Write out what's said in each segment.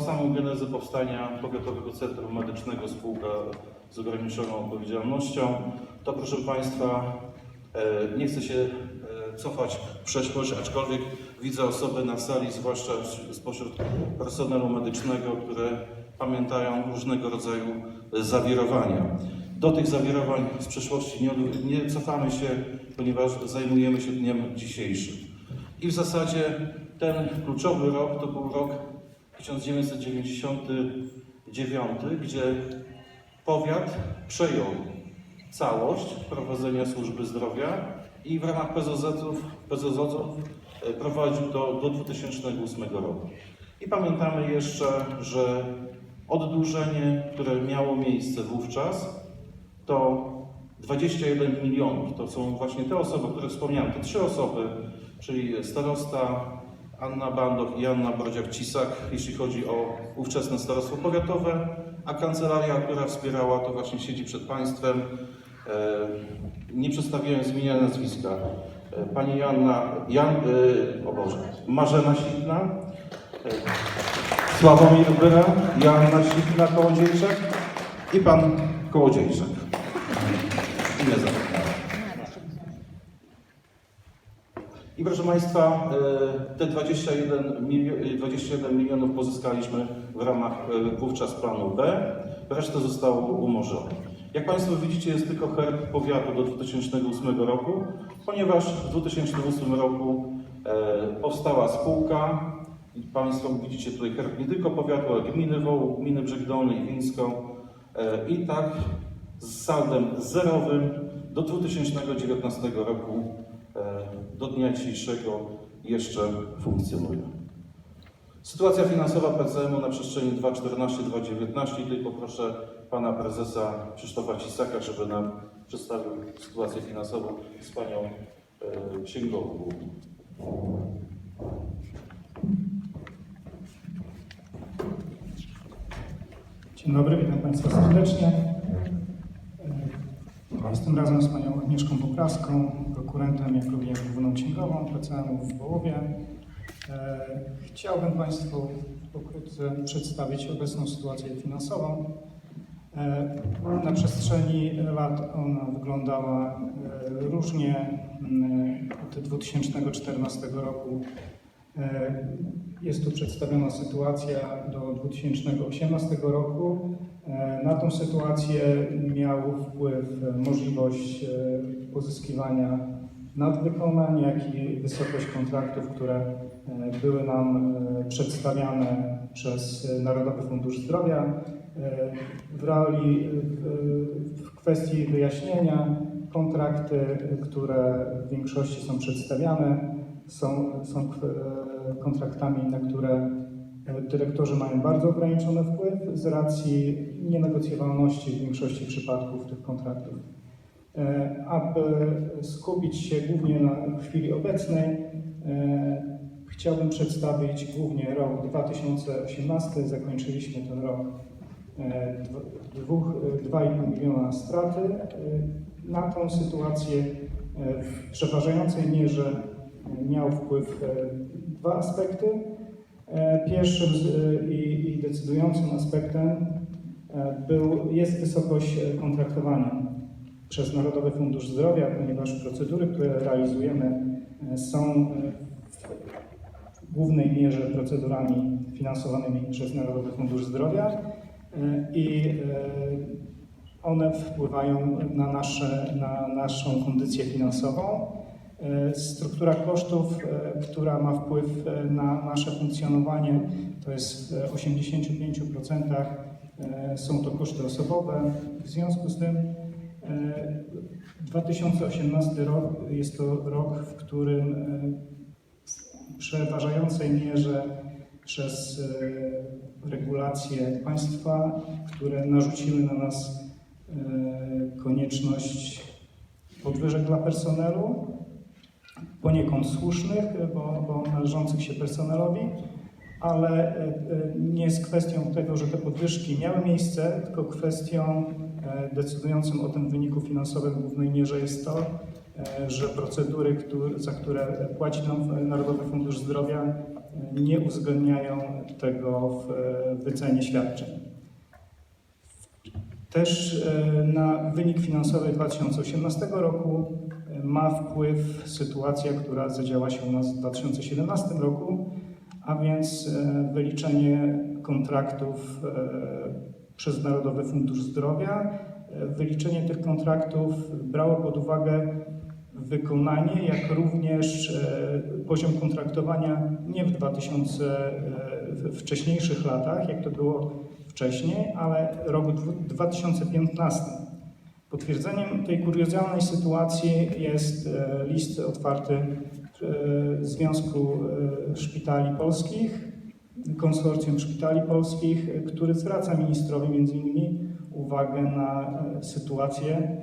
samą genezę powstania Powiatowego Centrum Medycznego Spółka z ograniczoną odpowiedzialnością, to proszę Państwa, e, nie chcę się e, cofać w przeszłość, aczkolwiek widzę osoby na sali, zwłaszcza spośród personelu medycznego, które pamiętają różnego rodzaju zawirowania. Do tych zawirowań z przeszłości nie, nie cofamy się, ponieważ zajmujemy się dniem dzisiejszym. I w zasadzie ten kluczowy rok to był rok 1999, gdzie powiat przejął całość prowadzenia służby zdrowia i w ramach PZZ-ów, PZZ-ów e, prowadził to do 2008 roku. I pamiętamy jeszcze, że oddłużenie, które miało miejsce wówczas, to 21 milionów. To są właśnie te osoby, o których wspomniałem, te trzy osoby, czyli starosta Anna Bandow i Anna Brodziak-Cisak, jeśli chodzi o ówczesne starostwo powiatowe, a kancelaria, która wspierała, to właśnie siedzi przed Państwem. E, Nie przedstawiając imienia i nazwiska. E, Pani Joanna, Jan, e, o Boże, Marzena Sitna, Sławomir Byra, Joanna Sitna Kołodziejczak i Pan Kołodziejczak. Imię zapomniałem. I proszę Państwa, e, te 21, milio- 21 milionów pozyskaliśmy w ramach e, wówczas planu B, resztę zostało umorzone. Jak Państwo widzicie, jest tylko herb powiatu do 2008 roku, ponieważ w 2008 roku e, powstała spółka. Państwo widzicie tutaj herb nie tylko powiatu, ale gminy Wołów, gminy Brzeg Dolny i Wińską. E, I tak z saldem zerowym do 2019 roku e, do dnia dzisiejszego jeszcze funkcjonuje. Sytuacja finansowa PCM-u na przestrzeni 2014-2019. Tutaj poproszę pana prezesa Krzysztofa Cisaka, żeby nam przedstawił sytuację finansową z panią e, księgową. Dzień dobry, witam Państwa serdecznie. E, Jestem razem z Panią Agnieszką Poprawską, prokurentem, jak również główną księgową PCM w Wołowie. E, Chciałbym Państwu pokrótce przedstawić obecną sytuację finansową. E, Na przestrzeni lat ona wyglądała e, różnie. Mm, Od 2014 roku Jest tu przedstawiona sytuacja do 2018 roku. E, Na tą sytuację miał wpływ e, możliwość e, pozyskiwania nadwykonań, jak i wysokość kontraktów, które e, były nam e, przedstawiane przez e, Narodowy Fundusz Zdrowia. E, W roli, w kwestii wyjaśnienia, kontrakty, które w większości są przedstawiane, są, są e, kontraktami, na które e, dyrektorzy mają bardzo ograniczony wpływ z racji nienegocjowalności w większości przypadków tych kontraktów. E, Aby skupić się głównie na chwili obecnej, chciałbym przedstawić głównie rok 2018. Zakończyliśmy ten rok e, dw- dwóch- e, 2,5 miliona straty. Na tą sytuację w przeważającej mierze miał wpływ e, dwa aspekty. E, Pierwszym e, i, decydującym aspektem był, jest wysokość kontraktowania przez Narodowy Fundusz Zdrowia, ponieważ procedury, które realizujemy są w głównej mierze procedurami finansowanymi przez Narodowy Fundusz Zdrowia i one wpływają na, nasze, na naszą kondycję finansową. E, Struktura kosztów, e, która ma wpływ e, na nasze funkcjonowanie, to jest w 85% e, są to koszty osobowe. W związku z tym e, 2018 rok jest to rok, w którym w przeważającej mierze przez regulacje państwa, które narzuciły na nas konieczność podwyżek dla personelu, poniekąd słusznych, bo, bo należących się personelowi, ale e, e, nie jest kwestią tego, że te podwyżki miały miejsce, tylko kwestią e, decydującym o tym wyniku finansowym w głównej mierze jest to, że procedury, za które płaci nam Narodowy Fundusz Zdrowia, nie uwzględniają tego w wycenie świadczeń. Też na wynik finansowy 2018 roku ma wpływ sytuacja, która zadziała się u nas w 2017 roku, a więc e, wyliczenie kontraktów e, przez Narodowy Fundusz Zdrowia. E, Wyliczenie tych kontraktów brało pod uwagę wykonanie, jak również poziom kontraktowania nie w 2000 e, w wcześniejszych latach, jak to było wcześniej, ale rok dwu- 2015. Potwierdzeniem tej kuriozalnej sytuacji jest e, list otwarty e, Związku e, Szpitali Polskich, Konsorcjum Szpitali Polskich, który zwraca ministrowi między innymi uwagę na sytuację,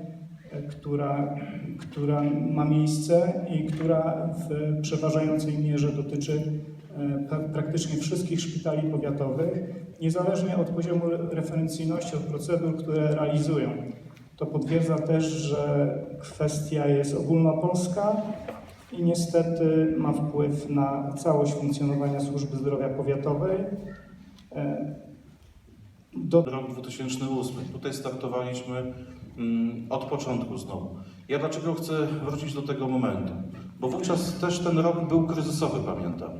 która, która ma miejsce i która w przeważającej mierze dotyczy pra- praktycznie wszystkich szpitali powiatowych, niezależnie od poziomu re- referencyjności, od procedur, które realizują. To potwierdza też, że kwestia jest ogólnopolska i niestety ma wpływ na całość funkcjonowania służby zdrowia powiatowej. E, Do Rok 2008. Tutaj startowaliśmy mm, od początku znowu. Ja dlaczego chcę wrócić do tego momentu? Bo wówczas też ten rok był kryzysowy, pamiętam.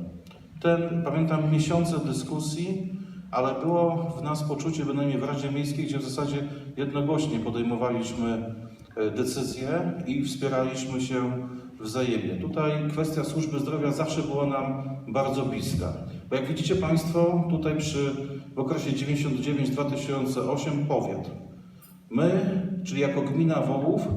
Ten, pamiętam miesiące dyskusji, ale było w nas poczucie, bynajmniej w Radzie Miejskiej, gdzie w zasadzie jednogłośnie podejmowaliśmy e, decyzje i wspieraliśmy się wzajemnie. Tutaj kwestia służby zdrowia zawsze była nam bardzo bliska. Bo jak widzicie Państwo, tutaj przy, w okresie 99-2008 powiat. My, czyli jako gmina Wołów,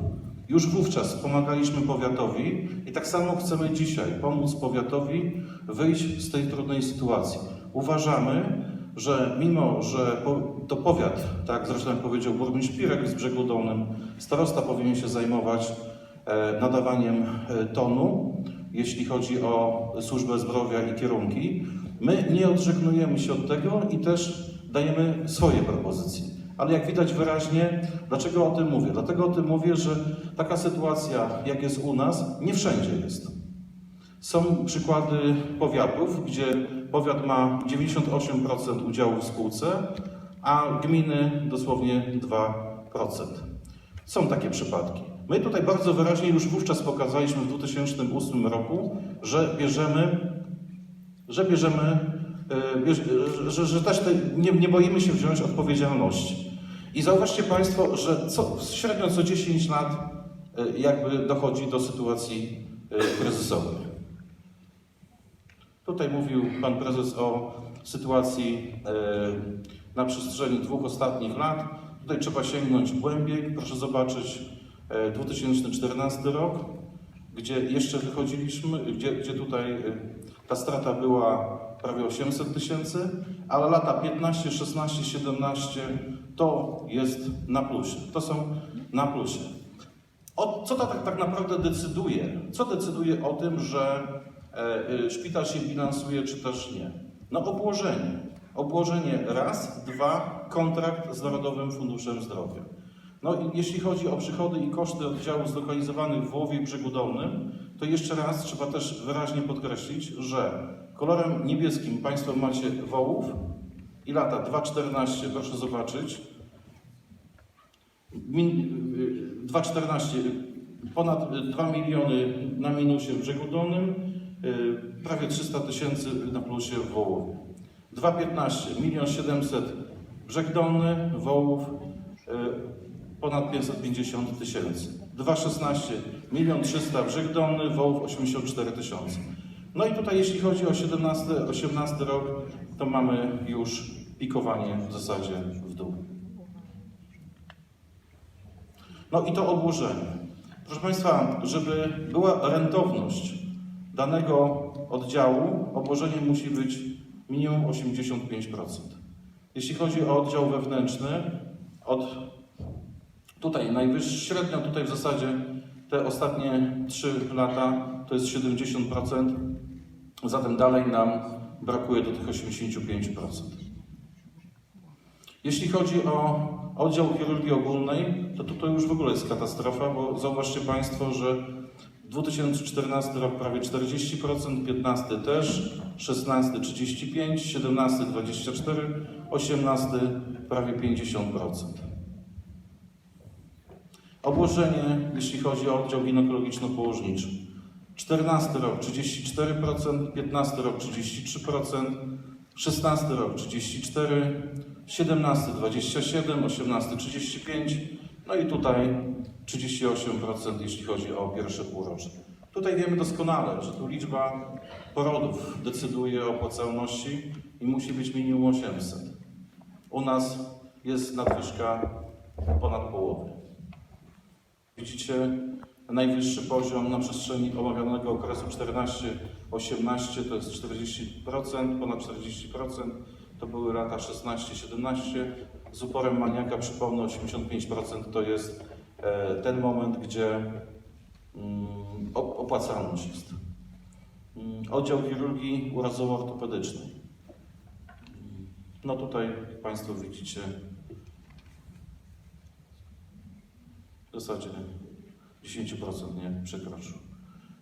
już wówczas pomagaliśmy powiatowi i tak samo chcemy dzisiaj pomóc powiatowi wyjść z tej trudnej sytuacji. Uważamy, że mimo, że to powiat, tak zresztą powiedział burmistrz Pirek z Brzegu Dolnym, starosta powinien się zajmować e, nadawaniem e, tonu, jeśli chodzi o służbę zdrowia i kierunki. My nie odżegnujemy się od tego i też dajemy swoje propozycje. Ale jak widać wyraźnie, dlaczego o tym mówię? Dlatego o tym mówię, że taka sytuacja, jak jest u nas, nie wszędzie jest. Są przykłady powiatów, gdzie powiat ma 98% udziału w spółce, a gminy dosłownie 2%. Są takie przypadki. My tutaj bardzo wyraźnie już wówczas pokazaliśmy w 2008 roku, że bierzemy, że bierzemy, e, bierz, że, że też te, nie, nie boimy się wziąć odpowiedzialności. I zauważcie Państwo, że co, średnio co 10 lat e, jakby dochodzi do sytuacji e, kryzysowych. Tutaj mówił Pan Prezes o sytuacji e, na przestrzeni dwóch ostatnich lat. Tutaj trzeba sięgnąć głębiej. Proszę zobaczyć e, 2014 rok, gdzie jeszcze wychodziliśmy, gdzie, gdzie tutaj e, ta strata była prawie 800 tysięcy, ale lata 15, 16, 17 to jest na plusie. To są na plusie. O, co to tak, tak naprawdę decyduje? Co decyduje o tym, że e, e, szpital się bilansuje, czy też nie? No obłożenie. Obłożenie raz, dwa, kontrakt z Narodowym Funduszem Zdrowia. No jeśli chodzi o przychody i koszty oddziałów zlokalizowanych w Wołowie i Brzegu Dolnym, to jeszcze raz trzeba też wyraźnie podkreślić, że kolorem niebieskim Państwo macie Wołów i lata 2,14, proszę zobaczyć, Min- y, 2,14 ponad y, 2 miliony na minusie w Brzegu Dolnym, y, prawie 300 tysięcy na plusie w Wołowie. 2,15 milion 700 Brzeg Dolny, Wołów, y, ponad 550 tysięcy. 2,16 milion 300 Brzeg Dolny, Wołów 84 tysiące. No i tutaj jeśli chodzi o 17, 18 rok, to mamy już pikowanie w zasadzie w dół. No i to obłożenie. Proszę Państwa, żeby była rentowność danego oddziału, obłożenie musi być minimum 85%. Jeśli chodzi o oddział wewnętrzny, od tutaj najwyższy, średnio tutaj w zasadzie te ostatnie 3 lata to jest 70%, zatem dalej nam brakuje do tych 85%. Jeśli chodzi o oddział chirurgii ogólnej, to to już w ogóle jest katastrofa, bo zauważcie Państwo, że 2014 rok prawie 40%, 15 też, 16 35, 17 24, 18 prawie 50%. Obłożenie, jeśli chodzi o oddział ginekologiczno-położniczy. 14 rok 34%, 15 rok 33%, 16 rok 34, 17 27, 18 35, no i tutaj 38% jeśli chodzi o pierwsze półrocze. Tutaj wiemy doskonale, że tu liczba porodów decyduje o opłacalności i musi być minimum 800. U nas jest nadwyżka ponad połowy. Widzicie najwyższy poziom na przestrzeni omawianego okresu 14-18 to jest 40%, ponad 40%. To były lata 16-17. Z uporem maniaka przypomnę 85% to jest e, ten moment, gdzie mm, op- opłacalność jest. Mm, Oddział chirurgii urazowo-ortopedycznej. No tutaj Państwo widzicie w zasadzie 10% nie przekroczył.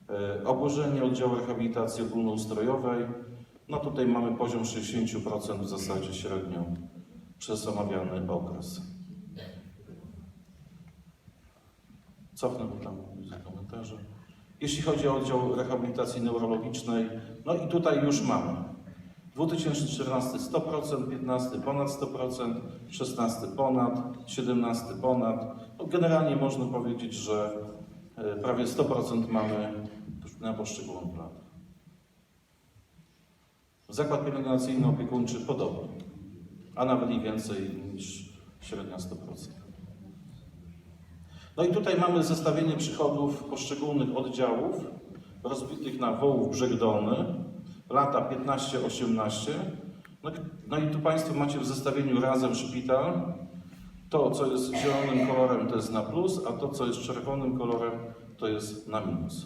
E, Obłożenie oddziału rehabilitacji ogólnoustrojowej. No tutaj mamy poziom 60% w zasadzie średnio przez omawiany okres. Cofnę, bo tam widzę komentarze. Jeśli chodzi o oddział rehabilitacji neurologicznej, no i tutaj już mamy 2014 100%, 15 ponad 100%, 16 ponad, 17 ponad. No generalnie można powiedzieć, że e, prawie 100% mamy na poszczególnych latach. Zakład pielęgnacyjny opiekuńczy podobnie, a nawet i więcej niż średnia 100%. No i tutaj mamy zestawienie przychodów poszczególnych oddziałów rozbitych na Wołów Brzeg Dolny, lata 15-18. No, no i tu Państwo macie w zestawieniu razem szpital. To, co jest zielonym kolorem, to jest na plus, a to, co jest czerwonym kolorem, to jest na minus.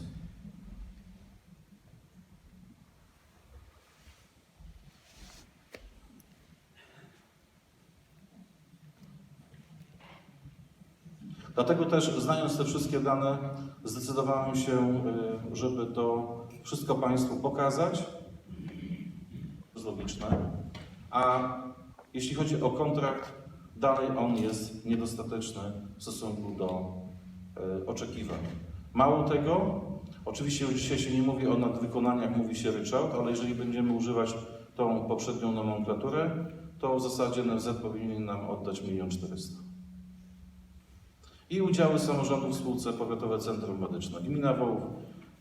Dlatego też, znając te wszystkie dane, zdecydowałem się, y, żeby to wszystko Państwu pokazać. Logiczne. A jeśli chodzi o kontrakt, dalej on jest niedostateczny w stosunku do y, oczekiwań. Mało tego, oczywiście już dzisiaj się nie mówi o nadwykonaniach, mówi się ryczałt, ale jeżeli będziemy używać tą poprzednią nomenklaturę, to w zasadzie NFZ powinien nam oddać 1 400 000. I udziały samorządu w spółce Powiatowe Centrum Medyczne. Gmina Wołów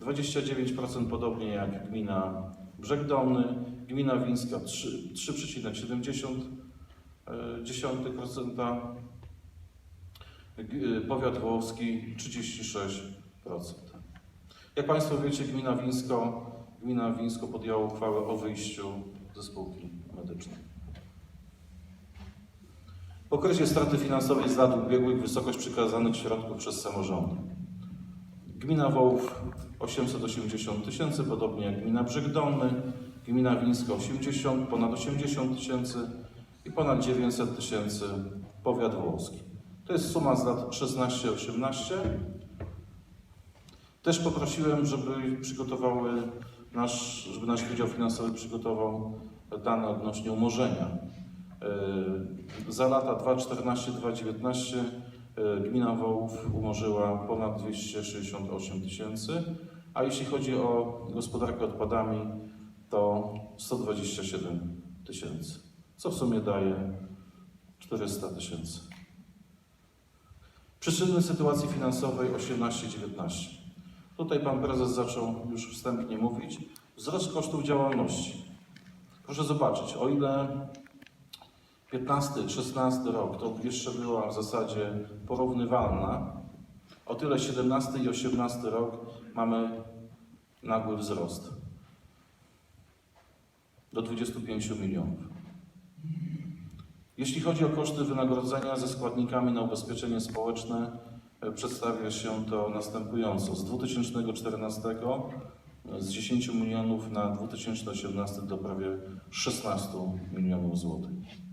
29%, podobnie jak gmina Brzeg Dolny, gmina Wińska 3 3,7%, G- powiat wołowski 36%. Jak Państwo wiecie, gmina Wińsko, gmina Wińsko podjęła uchwałę o wyjściu ze spółki medycznej. W okresie straty finansowej z lat ubiegłych wysokość przekazanych środków przez samorządy. Gmina Wołów 880 tysięcy, podobnie jak gmina Brzeg Dolny, gmina Wińska 80, ponad 80 tysięcy i ponad 900 tysięcy powiat wołowski. To jest suma z lat 16-18. Też poprosiłem, żeby przygotowały nasz, żeby nasz Wydział Finansowy przygotował dane odnośnie umorzenia. Yy, Za lata 2014-2019 yy, gmina Wołów umorzyła ponad 268 tysięcy, a jeśli chodzi o gospodarkę odpadami, to 127 tysięcy, co w sumie daje 400 tysięcy. Przyczyny sytuacji finansowej 18-19. Tutaj pan prezes zaczął już wstępnie mówić. Wzrost kosztów działalności. Proszę zobaczyć, o ile 15-16 rok to jeszcze była w zasadzie porównywalna, o tyle 17 i 18 rok mamy nagły wzrost do 25 milionów. Jeśli chodzi o koszty wynagrodzenia ze składnikami na ubezpieczenie społeczne, e, przedstawia się to następująco. Z 2014 z 10 milionów na 2018 do prawie 16 milionów złotych.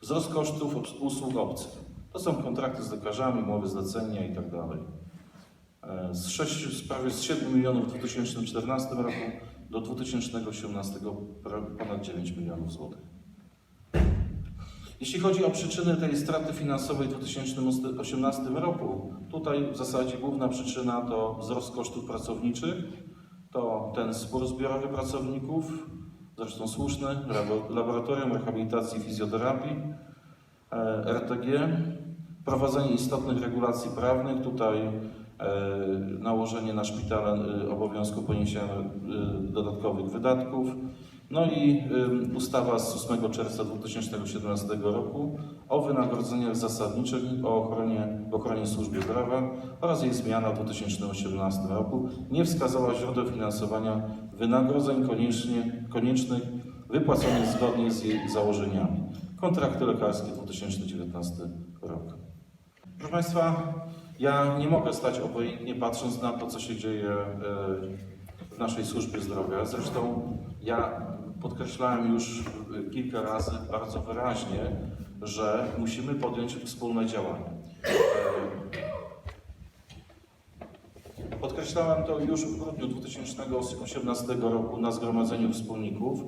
Wzrost kosztów usług obcych. To są kontrakty z lekarzami, umowy zlecenia i tak dalej. e, z, 6, z prawie z 7 milionów w 2014 roku do 2018 pra- ponad 9 milionów złotych. Jeśli chodzi o przyczyny tej straty finansowej w 2018 roku, tutaj w zasadzie główna przyczyna to wzrost kosztów pracowniczych, to ten spór zbiorowy pracowników, zresztą słuszny, labo- Laboratorium Rehabilitacji i Fizjoterapii, e, RTG, prowadzenie istotnych regulacji prawnych, tutaj e, nałożenie na szpitale obowiązku poniesienia e, dodatkowych wydatków, no i ustawa z 8 czerwca 2017 roku o wynagrodzeniach zasadniczych o ochronie, ochronie służby zdrowia oraz jej zmiana w 2018 roku nie wskazała źródeł finansowania wynagrodzeń koniecznie, koniecznych wypłaconych zgodnie z jej założeniami. Kontrakty lekarskie 2019 rok. Proszę Państwa, ja nie mogę stać obojętnie patrząc na to, co się dzieje y, w naszej służbie zdrowia. Zresztą ja podkreślałem już y, kilka razy bardzo wyraźnie, że musimy podjąć wspólne działania. Podkreślałem to już w grudniu 2018 roku na Zgromadzeniu Wspólników,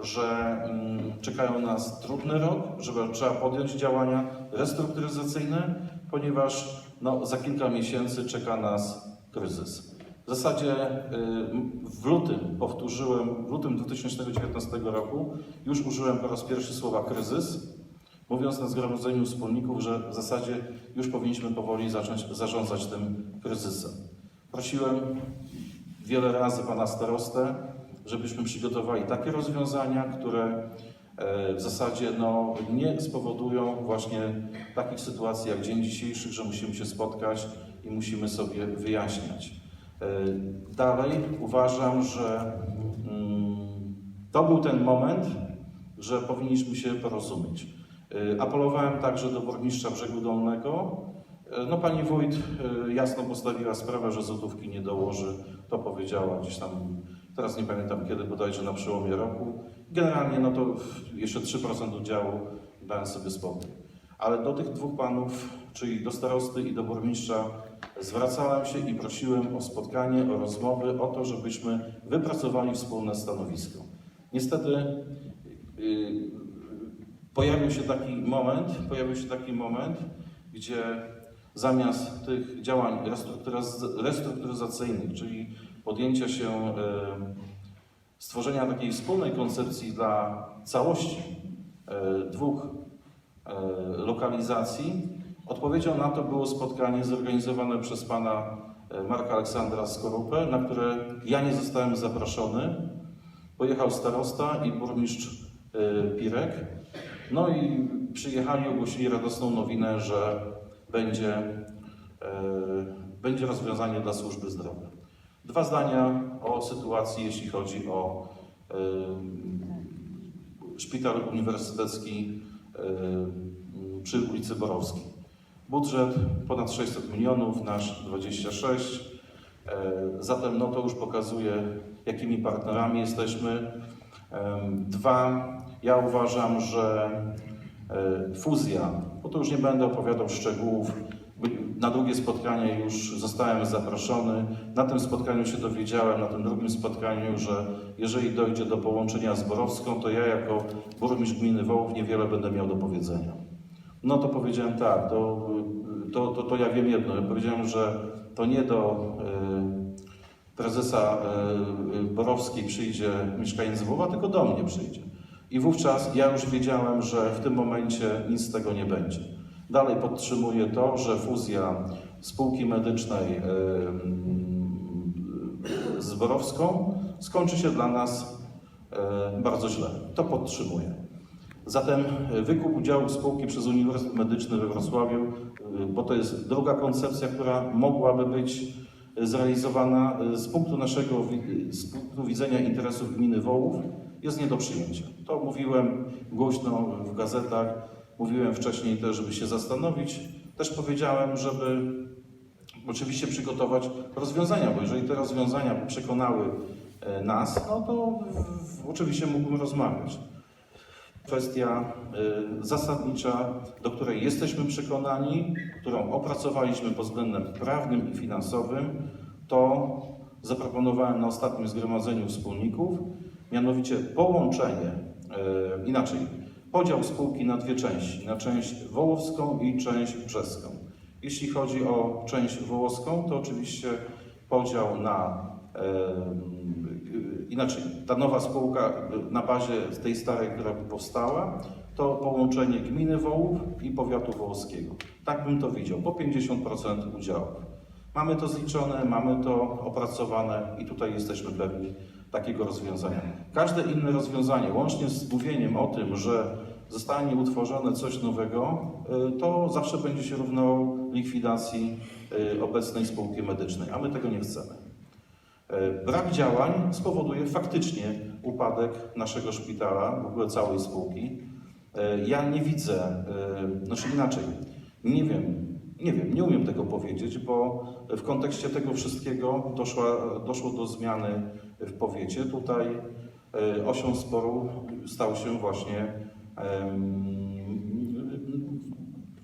że mm, czekają nas trudny rok, że trzeba podjąć działania restrukturyzacyjne, ponieważ no, za kilka miesięcy czeka nas kryzys. W zasadzie y, w lutym powtórzyłem, w lutym 2019 roku już użyłem po raz pierwszy słowa kryzys, mówiąc na zgromadzeniu wspólników, że w zasadzie już powinniśmy powoli zacząć zarządzać tym kryzysem. Prosiłem wiele razy pana starostę, żebyśmy przygotowali takie rozwiązania, które e, w zasadzie no, nie spowodują właśnie takich sytuacji jak dzień dzisiejszy, że musimy się spotkać i musimy sobie wyjaśniać. E, Dalej uważam, że mm, to był ten moment, że powinniśmy się porozumieć. E, Apelowałem także do burmistrza Brzegu Dolnego. E, No pani wójt e, jasno postawiła sprawę, że złotówki nie dołoży. To powiedziała gdzieś tam, teraz nie pamiętam kiedy, bodajże na przełomie roku. Generalnie no to jeszcze 3% udziału dałem sobie spokój. Ale do tych dwóch panów, czyli do starosty i do burmistrza, zwracałem się i prosiłem o spotkanie, o rozmowy, o to, żebyśmy wypracowali wspólne stanowisko. Niestety yy, pojawił się taki moment, pojawił się taki moment, gdzie zamiast tych działań restrukturyz- restrukturyzacyjnych, czyli podjęcia się stworzenia takiej wspólnej koncepcji dla całości e, dwóch e, lokalizacji, odpowiedzią na to było spotkanie zorganizowane przez pana e, Marka Aleksandra Skorupę, na które ja nie zostałem zaproszony. Pojechał starosta i burmistrz Pirek. No i przyjechali, ogłosili radosną nowinę, że będzie, e, będzie rozwiązanie dla służby zdrowia. Dwa zdania o sytuacji, jeśli chodzi o e, szpital uniwersytecki e, przy ulicy Borowskiej. Budżet ponad 600 milionów, nasz 26. E, Zatem no to już pokazuje, jakimi partnerami jesteśmy. Dwa, ja uważam, że fuzja, bo to już nie będę opowiadał szczegółów, na drugie spotkanie już zostałem zaproszony. Na tym spotkaniu się dowiedziałem, na tym drugim spotkaniu, że jeżeli dojdzie do połączenia z Borowską, to ja jako burmistrz gminy Wołów niewiele będę miał do powiedzenia. No to powiedziałem tak, to, to, to, to ja wiem jedno. Ja powiedziałem, że to nie do y, prezesa y, Borowskiej przyjdzie mieszkaniec Wołowa, tylko do mnie przyjdzie. I wówczas ja już wiedziałem, że w tym momencie nic z tego nie będzie. Dalej podtrzymuję to, że fuzja spółki medycznej z Borowską skończy się dla nas bardzo źle. To podtrzymuję. Zatem e, wykup udziału spółki przez Uniwersytet Medyczny we Wrocławiu, e, bo to jest druga koncepcja, która mogłaby być zrealizowana e, z punktu naszego, wi- z punktu widzenia interesów gminy Wołów, jest nie do przyjęcia. To mówiłem głośno w gazetach, mówiłem wcześniej też, żeby się zastanowić. Też powiedziałem, żeby oczywiście przygotować rozwiązania, bo jeżeli te rozwiązania przekonały e, nas, no to oczywiście mógłbym rozmawiać. Kwestia y, zasadnicza, do której jesteśmy przekonani, którą opracowaliśmy pod względem prawnym i finansowym, to zaproponowałem na ostatnim zgromadzeniu wspólników, mianowicie połączenie, y, inaczej, podział spółki na dwie części, na część wołowską i część brzeską. Jeśli chodzi o część wołowską, to oczywiście podział na e, inaczej, ta nowa spółka na bazie tej starej, która powstała, to połączenie gminy Wołów i powiatu wołowskiego. Tak bym to widział, po 50% udziałów. Mamy to zliczone, mamy to opracowane i tutaj jesteśmy pewni takiego rozwiązania. Każde inne rozwiązanie, łącznie z mówieniem o tym, że zostanie utworzone coś nowego, y, to zawsze będzie się równało likwidacji y, obecnej spółki medycznej, a my tego nie chcemy. Y, Brak działań spowoduje faktycznie upadek naszego szpitala, w ogóle całej spółki. Y, Ja nie widzę, y, znaczy inaczej, nie wiem, nie wiem, nie umiem tego powiedzieć, bo w kontekście tego wszystkiego doszła, doszło do zmiany w powiecie. Tutaj osią sporu stał się właśnie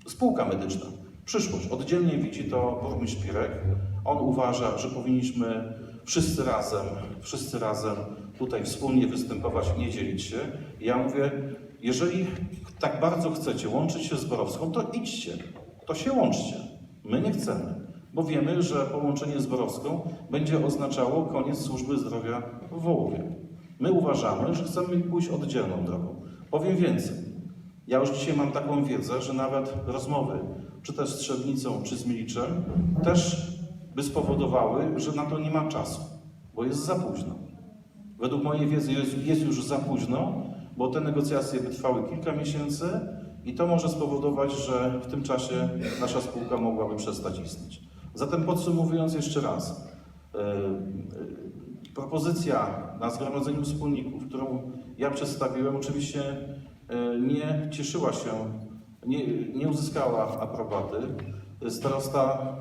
spółka medyczna. Przyszłość. Oddzielnie widzi to burmistrz Pirek. On uważa, że powinniśmy wszyscy razem, wszyscy razem tutaj wspólnie występować, nie dzielić się. Ja mówię, jeżeli tak bardzo chcecie łączyć się z Borowską, to idźcie, to się łączcie. My nie chcemy, bo wiemy, że połączenie z Borowską będzie oznaczało koniec służby zdrowia w Wołowie. My uważamy, że chcemy pójść oddzielną drogą. Powiem więcej. Ja już dzisiaj mam taką wiedzę, że nawet rozmowy, czy też z Trzebnicą, czy z Miliczem, też by spowodowały, że na to nie ma czasu, bo jest za późno. Według mojej wiedzy jest, jest już za późno, bo te negocjacje by trwały kilka miesięcy i to może spowodować, że w tym czasie nasza spółka mogłaby przestać istnieć. Zatem podsumowując jeszcze raz, yy, yy, propozycja na zgromadzeniu wspólników, którą ja przedstawiłem, oczywiście yy, nie cieszyła się, nie, nie uzyskała aprobaty. Starosta,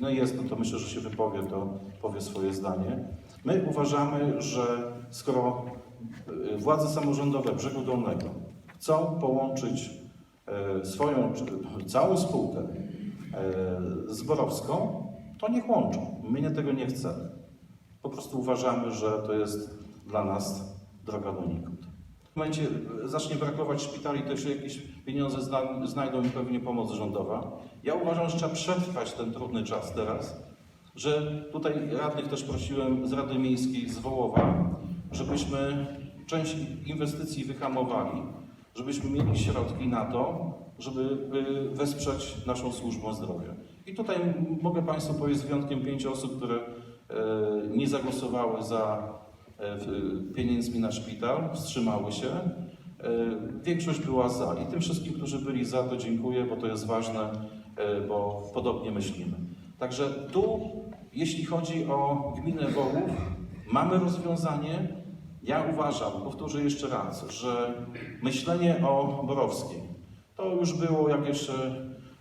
no jest, no to myślę, że się wypowie, to powie swoje zdanie. My uważamy, że skoro y, władze samorządowe Brzegu Dolnego chcą połączyć e, swoją, czy- całą spółkę e, z Borowską, to niech łączą. My nie tego nie chcemy. Po prostu uważamy, że to jest dla nas droga donikąd. W momencie e, zacznie brakować szpitali, to się jakieś pieniądze zna, znajdą i pewnie pomoc rządowa. Ja uważam, że trzeba przetrwać ten trudny czas teraz, że tutaj radnych też prosiłem z Rady Miejskiej z Wołowa, żebyśmy część inwestycji wyhamowali, żebyśmy mieli środki na to, żeby wesprzeć naszą służbę zdrowia. I tutaj mogę Państwu powiedzieć z wyjątkiem pięciu osób, które e, nie zagłosowały za e, pieniędzmi na szpital, wstrzymały się. E, Większość była za i tym wszystkim, którzy byli za, to dziękuję, bo to jest ważne, e, bo podobnie myślimy. Także tu, jeśli chodzi o gminę Wołów, mamy rozwiązanie. Ja uważam, powtórzę jeszcze raz, że myślenie o Borowskiej to już było, jak jeszcze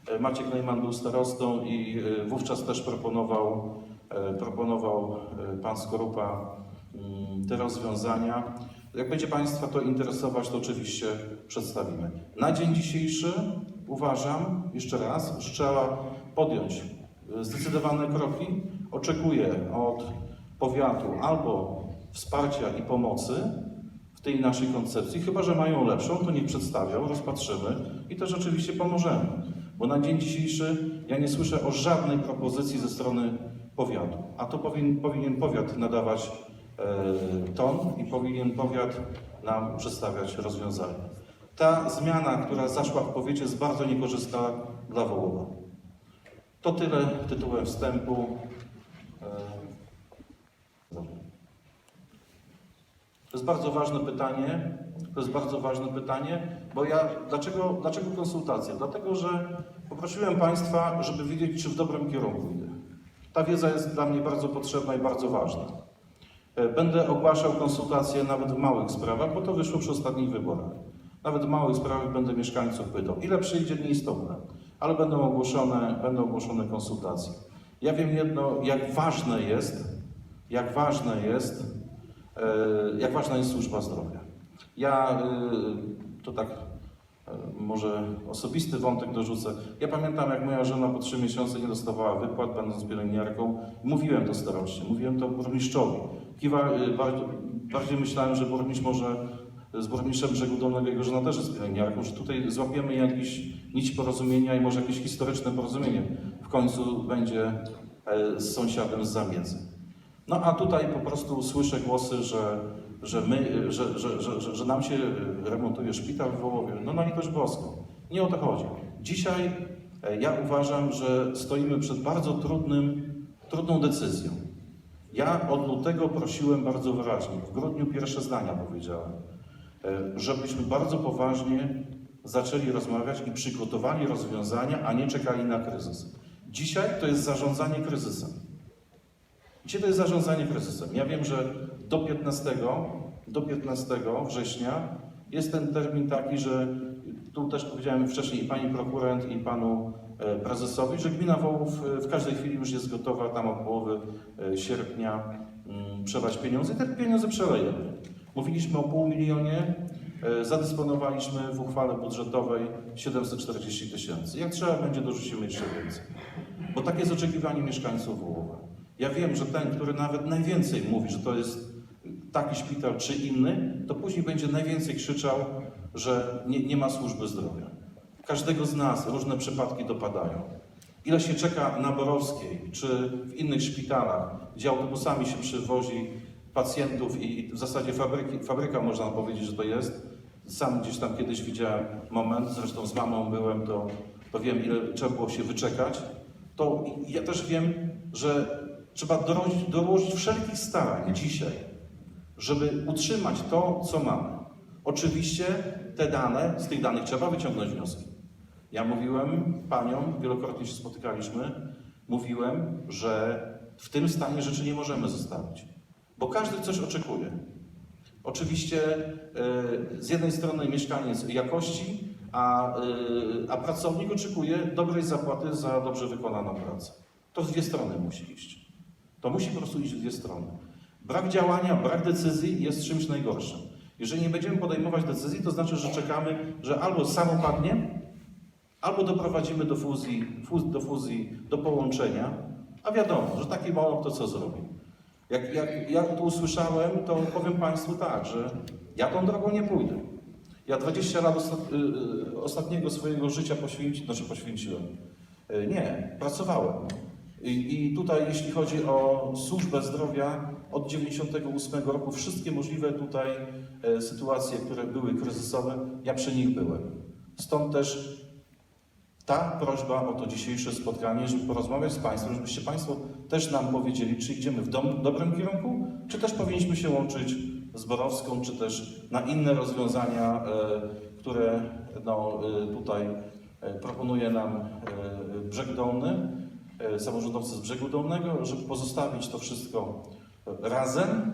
e, Maciek Najman był starostą i wówczas też proponował, proponował pan Skorupa mm, te rozwiązania. Jak będzie Państwa to interesować, to oczywiście przedstawimy. Na dzień dzisiejszy uważam, jeszcze raz, że trzeba podjąć e, zdecydowane kroki. Oczekuję od powiatu albo wsparcia i pomocy w tej naszej koncepcji, chyba że mają lepszą, to niech przedstawią, rozpatrzymy i też oczywiście pomożemy. Bo na dzień dzisiejszy ja nie słyszę o żadnej propozycji ze strony powiatu, a to powinien, powiat nadawać ton i powinien powiat nam przedstawiać rozwiązania. Ta zmiana, która zaszła w powiecie jest bardzo niekorzystna dla Wołowa. To tyle tytułem wstępu. E, To jest bardzo ważne pytanie. To jest bardzo ważne pytanie, bo ja dlaczego, dlaczego konsultacje? Dlatego, że poprosiłem Państwa, żeby wiedzieć, czy w dobrym kierunku idę. Ta wiedza jest dla mnie bardzo potrzebna i bardzo ważna. E, Będę ogłaszał konsultacje nawet w małych sprawach, bo to wyszło przy ostatnich wyborach. Nawet w małych sprawach będę mieszkańców pytał, ile przyjdzie nieistotne, ale będą ogłoszone, będą ogłoszone konsultacje. Ja wiem jedno, jak ważne jest, jak ważne jest, e, jak ważna jest służba zdrowia. Ja to tak e, może osobisty wątek dorzucę. Ja pamiętam, jak moja żona po trzy miesiące nie dostawała wypłat, będąc pielęgniarką. Mówiłem to staroście, mówiłem to burmistrzowi. Kiwa, e, bardziej, myślałem, że burmistrz może z burmistrzem Brzegu Dolnego, jego żona też jest pielęgniarką, że tutaj złapiemy jakiś nić porozumienia i może jakieś historyczne porozumienie w końcu będzie e, z sąsiadem z zamiedzy. No a tutaj po prostu słyszę głosy, że, że, my, że, że, że, że, nam się remontuje szpital w Wołowie. No na litość boską. Nie o to chodzi. Dzisiaj e, ja uważam, że stoimy przed bardzo trudnym, trudną decyzją. Ja od lutego prosiłem bardzo wyraźnie, w grudniu pierwsze zdania powiedziałem, e, żebyśmy bardzo poważnie zaczęli rozmawiać i przygotowali rozwiązania, a nie czekali na kryzys. Dzisiaj to jest zarządzanie kryzysem. Dzisiaj to jest zarządzanie kryzysem. Ja wiem, że do 15, do 15 września jest ten termin taki, że tu też powiedziałem wcześniej i pani prokurent, i panu prezesowi, że gmina Wołów e, w każdej chwili już jest gotowa tam od połowy e, sierpnia mm, przelać pieniądze i te pieniądze przelejemy. Mówiliśmy o pół milionie, e, zadysponowaliśmy w uchwale budżetowej 740 tysięcy. Jak trzeba będzie, dorzucimy jeszcze więcej. Bo takie jest oczekiwanie mieszkańców Wołowa. Ja wiem, że ten, który nawet najwięcej mówi, że to jest taki szpital czy inny, to później będzie najwięcej krzyczał, że nie, nie ma służby zdrowia. Każdego z nas różne przypadki dopadają. Ile się czeka na Borowskiej czy w innych szpitalach, gdzie autobusami się przywozi pacjentów i w zasadzie fabryki, fabryka można powiedzieć, że to jest. Sam gdzieś tam kiedyś widziałem moment, zresztą z mamą byłem, to, to wiem ile trzeba było się wyczekać. To ja też wiem, że trzeba dołożyć, dołożyć wszelkich starań dzisiaj, żeby utrzymać to, co mamy. Oczywiście te dane, z tych danych trzeba wyciągnąć wnioski. Ja mówiłem paniom, wielokrotnie się spotykaliśmy, mówiłem, że w tym stanie rzeczy nie możemy zostawić, bo każdy coś oczekuje. Oczywiście e, z jednej strony mieszkaniec jakości, a, e, a pracownik oczekuje dobrej zapłaty za dobrze wykonaną pracę. To w dwie strony musi iść. To musi po prostu iść w dwie strony. Brak działania, brak decyzji jest czymś najgorszym. Jeżeli nie będziemy podejmować decyzji, to znaczy, że czekamy, że albo samo padnie, albo doprowadzimy do fuzji, fuz, do fuzji, do połączenia, a wiadomo, że taki moloch to co zrobi. Jak, jak ja to usłyszałem, to powiem Państwu tak, że ja tą drogą nie pójdę. Ja 20 lat y, y, ostatniego swojego życia poświęciłem, znaczy poświęciłem. Y, Nie, pracowałem. I, I tutaj, jeśli chodzi o służbę zdrowia, od 98 roku wszystkie możliwe tutaj e, sytuacje, które były kryzysowe, ja przy nich byłem. Stąd też ta prośba o to dzisiejsze spotkanie, żeby porozmawiać z Państwem, żebyście Państwo też nam powiedzieli, czy idziemy w dom, dobrym kierunku, czy też powinniśmy się łączyć z Borowską, czy też na inne rozwiązania, e, które no, e, tutaj e, proponuje nam Brzeg Dolny, samorządowcy z Brzegu Dolnego, żeby pozostawić to wszystko razem